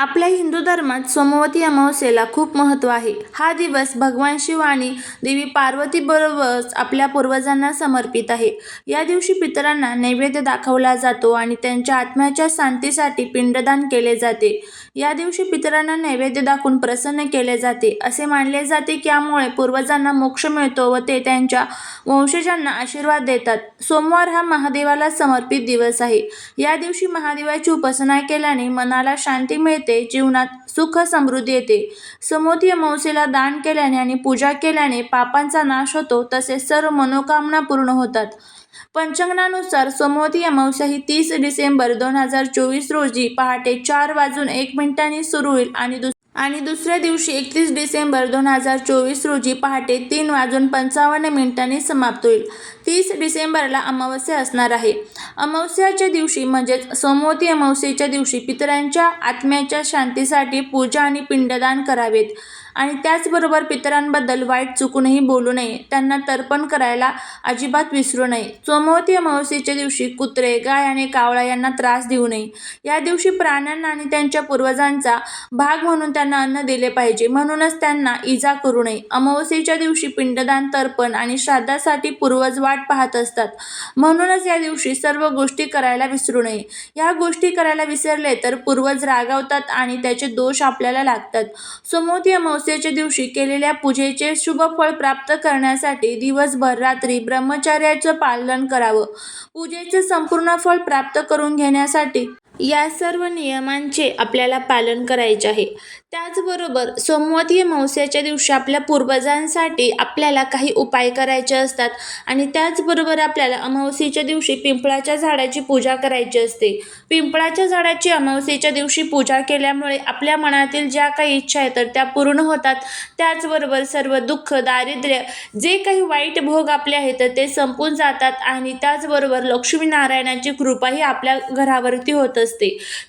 आपल्या हिंदू धर्मात सोमवती अमावस्येला खूप महत्त्व आहे. हा दिवस भगवान शिव आणि देवी पार्वतीबरोबरच आपल्या पूर्वजांना समर्पित आहे. या दिवशी पितरांना नैवेद्य दाखवला जातो आणि त्यांच्या आत्म्याच्या शांतीसाठी पिंडदान केले जाते. या दिवशी पितरांना नैवेद्य दाखवून प्रसन्न केले जाते. असे मानले जाते की यामुळे पूर्वजांना मोक्ष मिळतो व ते त्यांच्या वंशजांना आशीर्वाद देतात. सोमवार हा महादेवाला समर्पित दिवस आहे. या दिवशी महादेवाची उपासना केल्याने मनाला शांती मिळते जीवनात सुख समृद्धी येते. समोती अमावस्येला दान केल्याने आणि पूजा केल्याने पापांचा नाश होतो तसेच सर्व मनोकामना पूर्ण होतात. पंचांगानुसार सोमवती अमावस्या ही तीस डिसेंबर दोन हजार चोवीस रोजी पहाटे चार वाजून एक मिनिटांनी सुरू होईल आणि दुस आणि दुसऱ्या दिवशी एकतीस डिसेंबर दोन हजार चोवीस रोजी पहाटे तीन वाजून पंचावन्न मिनिटांनी समाप्त होईल. तीस डिसेंबरला अमावस्या असणार आहे. अमावस्याच्या दिवशी म्हणजेच सोमवती अमावस्येच्या दिवशी पितरांच्या आत्म्याच्या शांतीसाठी पूजा आणि पिंडदान करावेत. आणि त्याचबरोबर पितरांबद्दल वाईट चुकूनही बोलू नये. त्यांना तर्पण करायला अजिबात विसरू नये. सोमवती अमावस्येच्या दिवशी कुत्रे गाय आणि कावळा यांना त्रास देऊ नये. या दिवशी प्राण्यांना आणि त्यांच्या पूर्वजांचा भाग म्हणून त्यांना अन्न दिले पाहिजे. म्हणूनच त्यांना इजा करू नये. अमावस्येच्या दिवशी पिंडदान तर्पण आणि श्राद्धासाठी पूर्वज वाट पाहत असतात. म्हणूनच या दिवशी सर्व गोष्टी करायला विसरू नये. या गोष्टी करायला विसरले तर पूर्वज रागावतात आणि त्याचे दोष आपल्याला लागतात. सोमवती अमावस्येच्या दिवशी केलेल्या पूजेचे शुभ फळ प्राप्त करण्यासाठी दिवसभर रात्री ब्रह्मचर्याचं पालन करावं. पूजेचे संपूर्ण फळ प्राप्त करून घेण्यासाठी या सर्व नियमांचे आपल्याला पालन करायचे आहे. त्याचबरोबर सोमवती अमावस्याच्या दिवशी आपल्या पूर्वजांसाठी आपल्याला काही उपाय करायचे असतात आणि त्याचबरोबर आपल्याला अमावस्येच्या दिवशी पिंपळाच्या झाडाची पूजा करायची असते. पिंपळाच्या झाडाची अमावस्येच्या दिवशी पूजा केल्यामुळे आपल्या मनातील ज्या काही इच्छा आहेत तर त्या पूर्ण होतात. त्याचबरोबर सर्व दुःख दारिद्र्य जे काही वाईट भोग आपले आहेत तर ते संपून जातात आणि त्याचबरोबर लक्ष्मीनारायणाची कृपाही आपल्या घरावरती होत असते.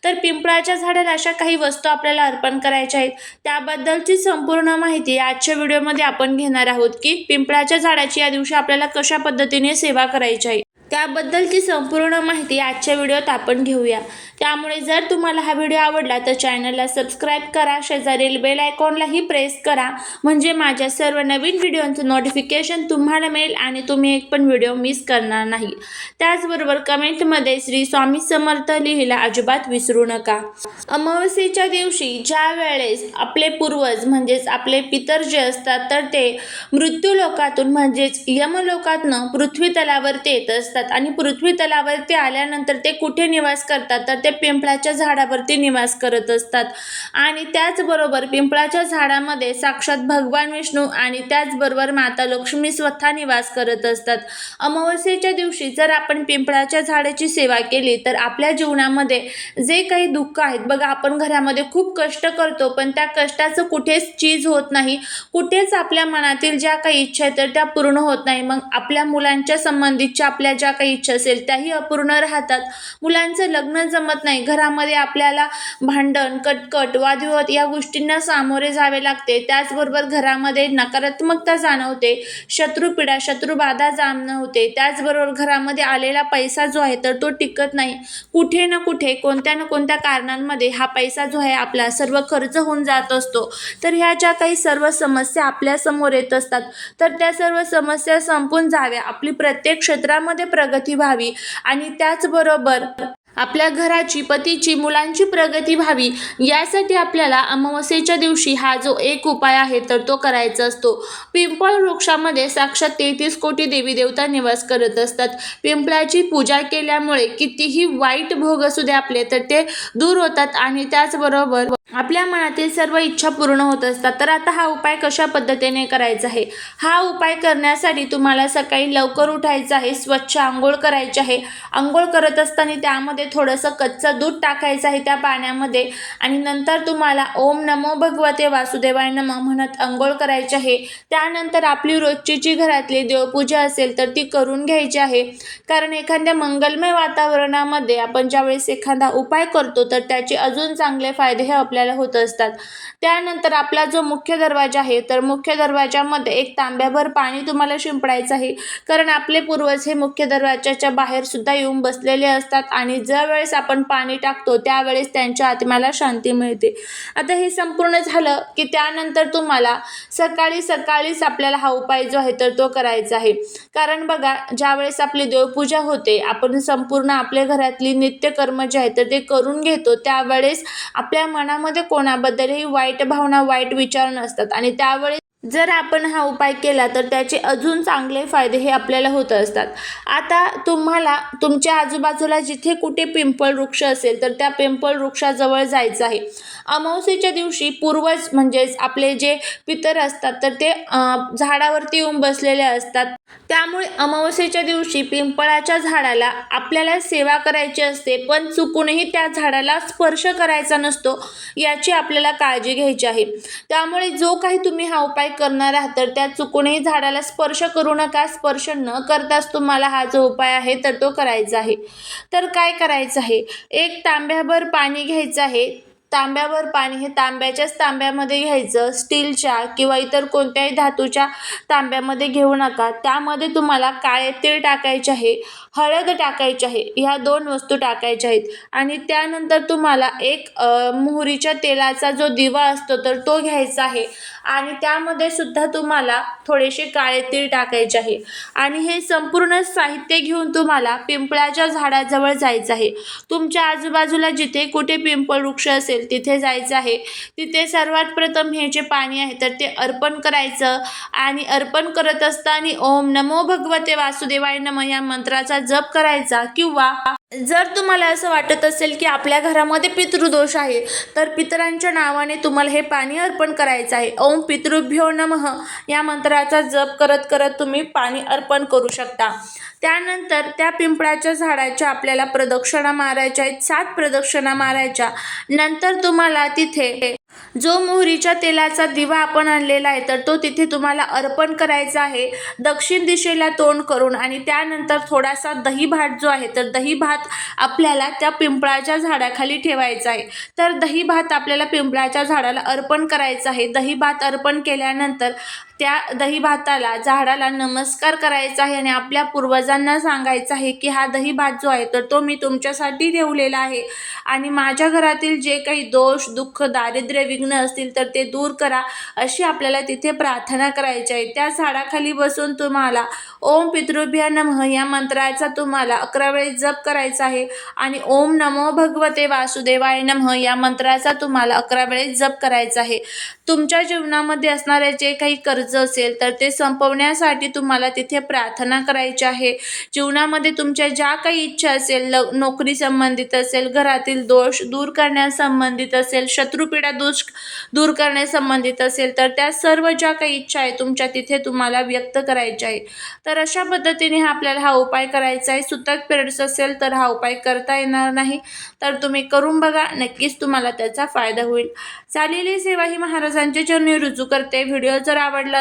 तर पिंपळाच्या झाडाला अशा काही वस्तू आपल्याला अर्पण करायच्या आहेत. त्याबद्दलची संपूर्ण माहिती आजच्या व्हिडिओमध्ये आपण घेणार आहोत की पिंपळाच्या झाडाची या दिवशी आपल्याला कशा पद्धतीने सेवा करायची आहे. त्याबद्दलची संपूर्ण माहिती आजच्या व्हिडिओत आपण घेऊया. त्यामुळे जर तुम्हाला हा व्हिडिओ आवडला तर चॅनलला सबस्क्राईब करा शेजारील बेल आयकॉनलाही प्रेस करा. म्हणजे माझ्या सर्व नवीन व्हिडिओचं नोटिफिकेशन तुम्हाला मिळेल आणि तुम्ही एक पण व्हिडिओ मिस करणार नाही. त्याचबरोबर कमेंटमध्ये श्री स्वामी समर्थ लिहिला अजिबात विसरू नका. अमावस्येच्या दिवशी ज्या वेळेस आपले पूर्वज म्हणजेच आपले पितर जे असतात तर ते मृत्यू लोकातून म्हणजेच यमलोकातनं पृथ्वी तलावरती येत असतात. आणि पृथ्वी तलावरती आल्यानंतर ते कुठे निवास करतात? तर ते पिंपळाच्या झाडावरती निवास करत असतात. आणि त्याचबरोबर पिंपळाच्या झाडामध्ये साक्षात भगवान विष्णू आणि त्याचबरोबर माता लक्ष्मी स्वतः निवास करत असतात. अमावस्येच्या दिवशी जर आपण पिंपळाच्या झाडाची सेवा केली तर आपल्या जीवनामध्ये जे काही दुःख आहेत बघा आपण घरामध्ये खूप कष्ट करतो पण त्या कष्टाचं कुठेच चीज होत नाही. कुठेच आपल्या मनातील ज्या काही इच्छा आहेत तर त्या पूर्ण होत नाही. मग आपल्या मुलांच्या संबंधितच्या आपल्या ज्या ज्या काही इच्छा असेल त्याही अपूर्ण राहतात. मुलांचं लग्न जमत नाही. घरामध्ये आपल्याला भांडण कटकट वादविवाद या गोष्टींना सामोरे जावे लागते. त्याचबरोबर घरामध्ये नकारात्मकता जाणवते. शत्रुपीडा शत्रुबाधा जाणवते. त्याचबरोबर घरामध्ये आलेला पैसा जो आहे तर तो टिकत नाही. कुठे ना कुठे कोणत्या ना कोणत्या कारणांमध्ये हा पैसा जो आहे आपला सर्व खर्च होऊन जात असतो. तर ह्या ज्या काही सर्व समस्या आपल्यासमोर येत असतात तर त्या सर्व समस्या संपून जाव्या. आपली प्रत्येक क्षेत्रामध्ये प्र प्रगती व्हावी आणि त्याचबरोबर आपल्या घराची पतीची मुलांची प्रगती व्हावी यासाठी आपल्याला अमावस्येच्या दिवशी हा जो एक उपाय आहे तर तो करायचा असतो. पिंपळ वृक्षामध्ये साक्षात तेहतीस कोटी देवी देवता निवास करत असतात. पिंपळाची पूजा केल्यामुळे कितीही वाईट भोग असू दे आपले तर ते दूर होतात आणि त्याचबरोबर आपल्या मनातील सर्व इच्छा पूर्ण होत असतात. तर आता हा उपाय कशा पद्धतीने करायचा आहे? हा उपाय करण्यासाठी तुम्हाला सकाळी लवकर उठायचं आहे स्वच्छ आंघोळ करायची आहे. आंघोळ करत असताना त्यामध्ये थोडंसं कच्चं दूध टाकायचं आहे त्या पाण्यामध्ये आणि नंतर तुम्हाला ओम नमो भगवते वासुदेवाय नम म्हणत आंघोळ करायची आहे. त्यानंतर आपली रोजची जी घरातली देवपूजा असेल तर ती करून घ्यायची आहे. कारण एखाद्या मंगलमय वातावरणामध्ये आपण ज्यावेळेस एखादा उपाय करतो तर त्याचे अजून चांगले फायदे हे आपल्या आपल्याला होत असतात. त्यानंतर आपला जो मुख्य दरवाजा आहे तर मुख्य दरवाजामध्ये एक तांब्याभर पाणी तुम्हाला शिंपडायचं आहे. कारण आपले पूर्वज हे मुख्य दरवाजाच्या बाहेर सुद्धा येऊन बसलेले असतात आणि ज्या वेळेस आपण पाणी टाकतो त्यावेळेस त्यांच्या आत्म्याला शांती मिळते. आता हे संपूर्ण झालं की त्यानंतर तुम्हाला सकाळी सकाळीच आपल्याला हा उपाय जो आहे तर तो करायचा आहे. कारण बघा ज्यावेळेस आपली देवपूजा होते आपण संपूर्ण आपल्या घरातली नित्यकर्म जे आहे तर ते करून घेतो. त्यावेळेस आपल्या मनामध्ये कोणाबद्दलही वाईट भावना वाईट विचार नसतात. आणि त्यावेळेस जर आपण हा उपाय केला तर त्याचे अजून चांगले फायदे हे आपल्याला होत असतात. आता तुम्हाला तुमच्या आजूबाजूला जिथे कुठे पिंपळ वृक्ष असेल तर त्या पिंपळ वृक्षाजवळ जायचं आहे. अमावस्येच्या दिवशी पूर्वज म्हणजेच आपले जे पितर असतात तर ते झाडावरती येऊन बसलेले असतात. त्यामुळे अमावस्येच्या दिवशी पिंपळाच्या झाडाला आपल्याला सेवा करायची असते पण चुकूनही त्या झाडाला स्पर्श करायचा नसतो याची आपल्याला काळजी घ्यायची आहे. त्यामुळे जो काही तुम्ही हा उपाय करणार आहात तर त्या चुकूनही झाडाला स्पर्श करू नका स्पर्श न करताच तुम्हाला हा जो उपाय आहे तर तो करायचा आहे. तर काय करायचं आहे? एक तांब्याभर पाणी घ्यायचं आहे. तांब्यावर पाणी हे तांब्याच्याच तांब्यामध्ये घ्यायचं. स्टीलच्या किंवा इतर कोणत्याही धातूच्या तांब्यामध्ये घेऊ नका. त्यामध्ये तुम्हाला काळे तीळ टाकायचे आहे हळद टाकायची आहे ह्या दोन वस्तू टाकायच्या आहेत. आणि त्यानंतर तुम्हाला एक मोहरीच्या तेलाचा जो दिवा असतो तर तो घ्यायचा आहे. आणि त्यामध्ये सुद्धा तुम्हाला थोडेसे काळे तीळ टाकायचे आहे. आणि हे संपूर्ण साहित्य घेऊन तुम्हाला पिंपळाच्या झाडाजवळ जायचं आहे. तुमच्या आजूबाजूला जिथे कुठे पिंपळ वृक्ष असेल तिथे जायचं आहे. तिथे सर्वात प्रथम हे जे पाणी आहे तर ते अर्पण करायचं. आणि अर्पण करत असताना ओम नमो भगवते वासुदेवाय नम या मंत्राचा जप करायचा किंवा जर तुम्हाला असं वाटत असेल की आपल्या घरामध्ये पितृदोष आहे तर पितरांच्या नावाने तुम्हाला हे पाणी अर्पण करायचं आहे. ओम पितृभ्यो नमः. या मंत्राचा जप करत करत तुम्ही पाणी अर्पण करू शकता. त्यानंतर त्या पिंपळाच्या झाडाच्या आपल्याला प्रदक्षिणा मारायच्या आहेत सात प्रदक्षिणा मारायच्या. नंतर तुम्हाला तिथे जो मोहरीच्या तेलाचा दिवा आपण आणलेला आहे तर तो तिथे तुम्हाला अर्पण करायचा आहे. दक्षिण दिशेला तोंड करून आणि त्यानंतर थोडासा दही भात जो आहे तर दही भात आपल्याला त्या पिंपळाच्या झाडाखाली ठेवायचा आहे. तर दही भात आपल्याला पिंपळाच्या झाडाला अर्पण करायचा आहे. दही भात अर्पण केल्यानंतर त्या दही भाताला झाडाला नमस्कार करायचा आहे आणि आपल्या पूर्वजांना सांगायचं आहे की हा दही भात जो आहे तर तो मी तुमच्यासाठी ठेवलेला आहे. आणि माझ्या घरातील जे काही दोष दुःख दारिद्र्य विघ्न असतील तर ते दूर करा अशी आपल्याला तिथे प्रार्थना करायची आहे. त्या झाडाखाली बसून तुम्हाला ओम पितृभ्या नमः या मंत्राचा तुम्हाला अकरा वेळेस जप करायचा आहे. आणि ओम नमो भगवते वासुदेवाय नमः या मंत्राचा तुम्हाला अकरा वेळेस जप करायचा आहे. तुमच्या जीवनामध्ये असणारे जे काही कर्ज असेल तर ते संपवण्यासाठी तुम्हाला तिथे प्रार्थना करायची आहे. जीवनामध्ये तुमच्या ज्या काही इच्छा असेल ल नोकरी संबंधित असेल घरातील दोष दूर करण्यासंबंधित असेल शत्रुपीडा दोष दूर करण्यासंबंधित असेल तर त्या सर्व ज्या काही इच्छा आहे तुमच्या तिथे तुम्हाला व्यक्त करायच्या आहे. तर अशा पद्धतीने हा आपल्याला हा उपाय करायचा आहे. सुतक पिरियड्स असेल तर हा उपाय करता येणार नाही. तर तुम्ही करून बघा नक्कीच तुम्हाला त्याचा फायदा होईल. चालेली सेवा ही महाराजांच्या चरणी रुजू करते. व्हिडिओ जर आवडला